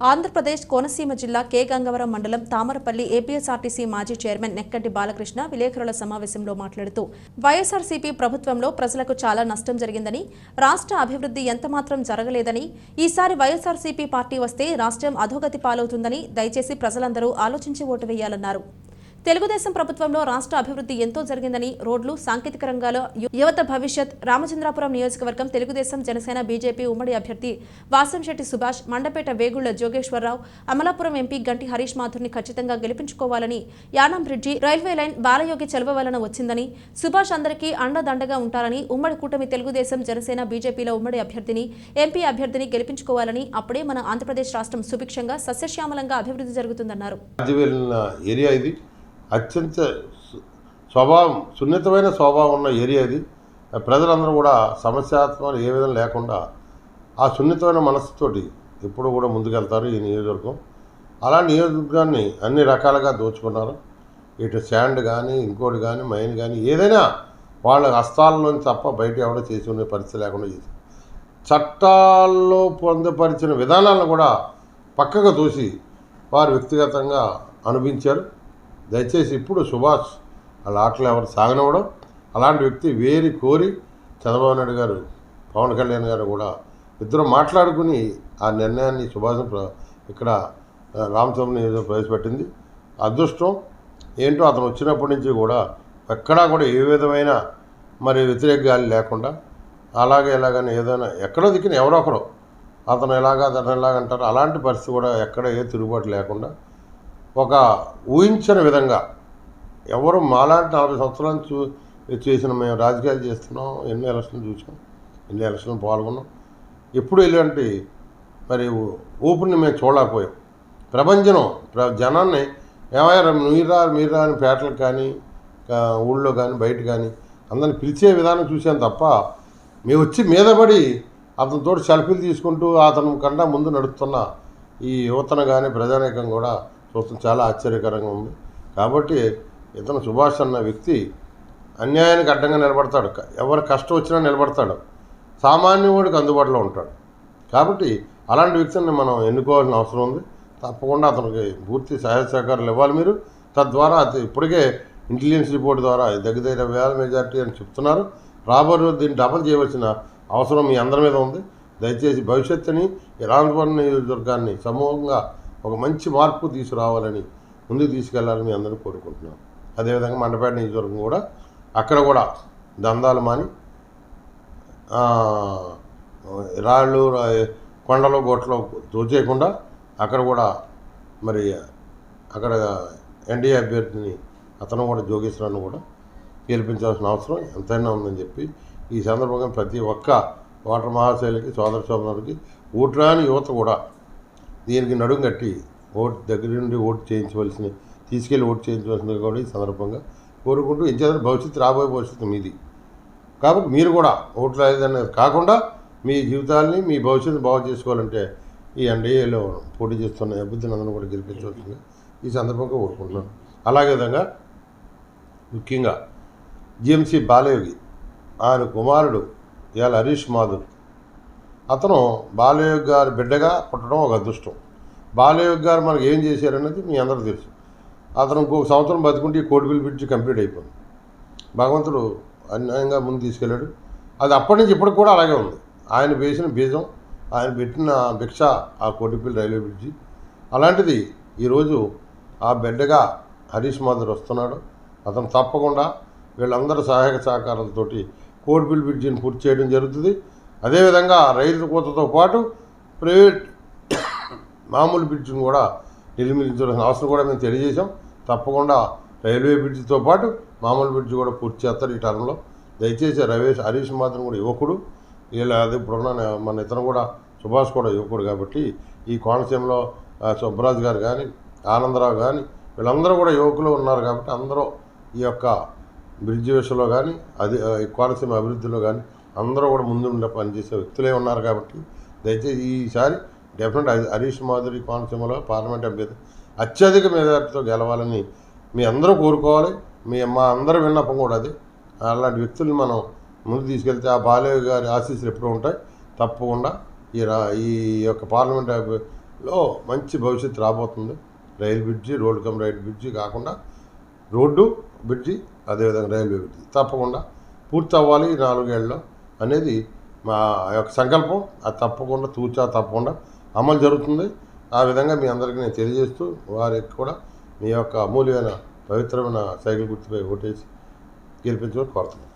ఆంధ్రప్రదేశ్ కోనసీమ జిల్లా కే గంగవరం మండలం తామరపల్లి ఏపీఎస్ఆర్టీసీ మాజీ చైర్మన్ నెక్కంటి బాలకృష్ణ విలేకరుల సమావేశంలో మాట్లాడుతూ వైఎస్ఆర్సీపీ ప్రభుత్వంలో ప్రజలకు చాలా నష్టం జరిగిందని రాష్ట్ర అభివృద్ధి ఎంతమాత్రం జరగలేదని ఈసారి వైఎస్ఆర్సీపీ పార్టీ వస్తే రాష్ట్రం అధోగతి పాలవుతుందని దయచేసి ప్రజలందరూ ఆలోచించి ఓటు వేయాలన్నారు. తెలుగుదేశం ప్రభుత్వంలో రాష్ట్ర అభివృద్ధి ఎంతో జరిగిందని రోడ్లు సాంకేతిక రంగాల్లో యువత భవిష్యత్ రామచంద్రాపురం నియోజకవర్గం తెలుగుదేశం జనసేన బీజేపీ ఉమ్మడి అభ్యర్థి వాసంశెట్టి సుభాష్ మండపేట వేగుళ్ళ జోగేశ్వరరావు అమలాపురం ఎంపీ గంటి హరీష్ మాథుర్ని ఖచ్చితంగా గెలిపించుకోవాలని Yanam bridge railway line Balayogi చెలవ వలన వచ్చిందని సుభాష్ అందరికీ అండదండగా ఉంటారని ఉమ్మడి కూటమి తెలుగుదేశం జనసేన బీజేపీల ఉమ్మడి అభ్యర్థిని ఎంపీ అభ్యర్థిని గెలిపించుకోవాలని అప్పుడే మన ఆంధ్రప్రదేశ్ రాష్ట్రం సుభిక్షంగా సస్యశ్యామలంగా అభివృద్ధి జరుగుతుందన్నారు. ఏరియా ఇది. అత్యంత స్వభావం సున్నితమైన స్వభావం ఉన్న ఏరియా ఇది. ప్రజలందరూ కూడా సమస్యాత్మకం ఏ విధంగా లేకుండా ఆ సున్నితమైన మనస్సుతోటి ఎప్పుడు కూడా ముందుకెళ్తారు ఈ నియోజకవర్గం. అలా నియోజకవర్గాన్ని అన్ని రకాలుగా దోచుకున్నారు. ఇటు శాండ్ కానీ ఇంకోటి కానీ మైన్ కానీ ఏదైనా వాళ్ళ హస్తాలలోని తప్ప బయట ఎవడో చేసి ఉండే పరిస్థితి లేకుండా చేసి చట్టాల్లో పొందుపరిచిన విధానాలను కూడా పక్కకు తోసి వారు వ్యక్తిగతంగా అనుభవించారు. దయచేసి ఇప్పుడు సుభాష్ వాళ్ళ ఆటలు ఎవరు సాగనివ్వడం. అలాంటి వ్యక్తి వేరి కోరి చంద్రబాబు నాయుడు గారు పవన్ కళ్యాణ్ గారు కూడా ఇద్దరు మాట్లాడుకుని ఆ నిర్ణయాన్ని సుభాష్ ప్ర- ఇక్కడ ఆ, రామచంద్ర నియోజకవర్గం ప్రవేశపెట్టింది. అదృష్టం ఏంటో అతను వచ్చినప్పటి నుంచి కూడా ఎక్కడా కూడా ఏ విధమైన మరి వ్యతిరేక గాలి లేకుండా అలాగే ఇలాగని ఏదైనా ఎక్కడో దిక్కున ఎవరో ఒకరు అతను ఎలాగా అతను ఎలాగంటారు అలాంటి పరిస్థితి కూడా ఎక్కడ ఏ తిరుగుబాటు లేకుండా ఒక ఊహించని విధంగా ఎవరు మాలాంటి నలభై సంవత్సరాల నుంచి చూ- చేసిన మేము రాజకీయాలు చేస్తున్నాం ఎన్ని ఎలక్షన్లు చూసాం ఎన్ని ఎలక్షన్లు పాల్గొన్నాం. ఎప్పుడు ఇలాంటి మరి ఊపిరిని మేము చూడలేకపోయాం. ప్రపంచం ప్ర జనాన్ని ఏమయ్యారు మీరా మీరా అని పేటలకు కానీ ఊళ్ళో కానీ బయట కానీ అందరిని పిలిచే విధానం చూసాం తప్ప మేము వచ్చి మీద పడి అతనితో సెల్ఫీలు తీసుకుంటూ అతను కన్నా ముందు నడుస్తున్న ఈ యువతను కానీ ప్రజానీకం కూడా చూస్తే చాలా ఆశ్చర్యకరంగా ఉంది. కాబట్టి ఇతను సుభాష్ అన్న వ్యక్తి అన్యాయానికి అడ్డంగా నిలబడతాడు. ఎవరి ఎవరు కష్టం వచ్చినా నిలబడతాడు. సామాన్యుడికి అందుబాటులో ఉంటాడు. కాబట్టి అలాంటి వ్యక్తిని మనం ఎన్నుకోవాల్సిన అవసరం ఉంది. తప్పకుండా అతనికి పూర్తి సహాయ సహకారాలు ఇవ్వాలి మీరు. తద్వారా ఇప్పటికే ఇంటెలిజెన్స్ రిపోర్ట్ ద్వారా దగ్గర దగ్గర వేల మెజార్టీ అని చెప్తున్నారు. రాబోయే దీన్ని డబల్ చేయవలసిన అవసరం మీ అందరి మీద ఉంది. దయచేసి భవిష్యత్తుని ఈ రామపురం నియోజకవర్గాన్ని సమూహంగా ఒక మంచి మార్పు తీసుకురావాలని ముందుకు తీసుకెళ్ళాలని మీ అందరూ కోరుకుంటున్నాం. అదేవిధంగా మండపేట నియోజకవర్గం కూడా అక్కడ కూడా దందాలు మాని రాళ్ళు కొండలు గోట్లు దోచేయకుండా అక్కడ కూడా మరి అక్కడ ఎన్డీఏ అభ్యర్థిని అతను కూడా జోగేశ్వరాన్ని కూడా గెలిపించాల్సిన అవసరం ఎంతైనా ఉందని చెప్పి ఈ సందర్భంగా ప్రతి ఒక్క ఓటర్ మహాశైలికి సోదర సోదరులకి ఓటురాని యువత కూడా దీనికి నడుం కట్టి ఓటు దగ్గర నుండి ఓటు చేయించవలసిన తీసుకెళ్ళి ఓటు చేయించవలసింది కూడా ఈ సందర్భంగా కోరుకుంటూ ఇంచేత భవిష్యత్తు రాబోయే భవిష్యత్తు మీది. కాబట్టి మీరు కూడా ఓట్లు అనేది కాకుండా మీ జీవితాల్ని మీ భవిష్యత్తు బాగు చేసుకోవాలంటే ఈ ఎన్డీఏలో పోటీ చేస్తున్న అభ్యర్థులందరూ కూడా గెలిపించవలసింది ఈ సందర్భంగా కోరుకుంటున్నాను. అలాగే విధంగా ముఖ్యంగా జిఎంసి బాలయోగి ఆయన కుమారుడు ఇవాళ హరీష్ మాధుర్ అతను బాలయోగ్ గారి బిడ్డగా పుట్టడం ఒక అదృష్టం. బాలయోగ్ గారు మనకు ఏం చేశారనేది మీ అందరూ తెలుసు. అతను ఇంకొక సంవత్సరం బతుకుంటే ఈ బిల్ బ్రిడ్జ్ కంప్లీట్ అయిపోయింది. భగవంతుడు అన్యాయంగా ముందు తీసుకెళ్ళాడు. అది అప్పటి నుంచి ఇప్పటికి కూడా అలాగే ఉంది. ఆయన వేసిన బీజం ఆయన పెట్టిన భిక్ష ఆ కోటిపల్లి రైల్వే బ్రిడ్జి. అలాంటిది ఈరోజు ఆ బిడ్డగా హరీష్ మాధుర్ వస్తున్నాడు. అతను తప్పకుండా వీళ్ళందరూ సహాయక సహకారాలతోటి కోటిపల్లి బ్రిడ్జిని పూర్తి చేయడం జరుగుతుంది. అదేవిధంగా రైలు కోతతో పాటు ప్రైవేట్ మామూలు బ్రిడ్జ్ను కూడా నిర్మించాల్సిన అవసరం కూడా మేము తెలియజేశాం. తప్పకుండా రైల్వే బ్రిడ్జితో పాటు మామూలు బ్రిడ్జ్ కూడా పూర్తి చేస్తారు ఈ టర్మ్లో. దయచేసి రవేష్ హరీష్ మాత్రం కూడా యువకుడు. వీళ్ళ అదే ఇప్పుడున్న మన ఇతను కూడా సుభాష్ కూడా యువకుడు కాబట్టి ఈ కోనసీమలో సుబ్బరాజ్ గారు కానీ ఆనందరావు కానీ వీళ్ళందరూ కూడా యువకులు ఉన్నారు కాబట్టి అందరూ ఈ యొక్క బ్రిడ్జ్ విషయంలో కానీ అది కోనసీమ అభివృద్ధిలో కానీ అందరూ కూడా ముందుండే పనిచేసే వ్యక్తులే ఉన్నారు కాబట్టి దయచేసి ఈసారి డెఫినెట్ హరీష్ మాధురి కోనసీమలో పార్లమెంట్ అభ్యర్థి అత్యధిక మెజార్టీతో గెలవాలని మీ అందరూ కోరుకోవాలి. మీ మా అందరూ విన్నపం కూడా అది. అలాంటి వ్యక్తుల్ని మనం ముందు తీసుకెళ్తే ఆ బాలయ్య గారి ఆశీస్సులు ఎప్పుడూ ఉంటాయి. తప్పకుండా ఈ రా ఈ యొక్క పార్లమెంట్లో మంచి భవిష్యత్తు రాబోతుంది. Rail bridge road cum rail bridge కాకుండా రోడ్డు బ్రిడ్జి అదేవిధంగా రైల్వే బ్రిడ్జి. తప్పకుండా పూర్తి అవ్వాలి ఈ నాలుగేళ్ళలో అనేది మా యొక్క సంకల్పం. అది తప్పకుండా తూచా తప్పకుండా అమలు జరుగుతుంది. ఆ విధంగా మీ అందరికీ నేను తెలియజేస్తూ వారికి కూడా మీ యొక్క అమూల్యమైన పవిత్రమైన సైకిల్ గుర్తుపై ఓటేసి గెలిపించుకొని కోరుతున్నాను.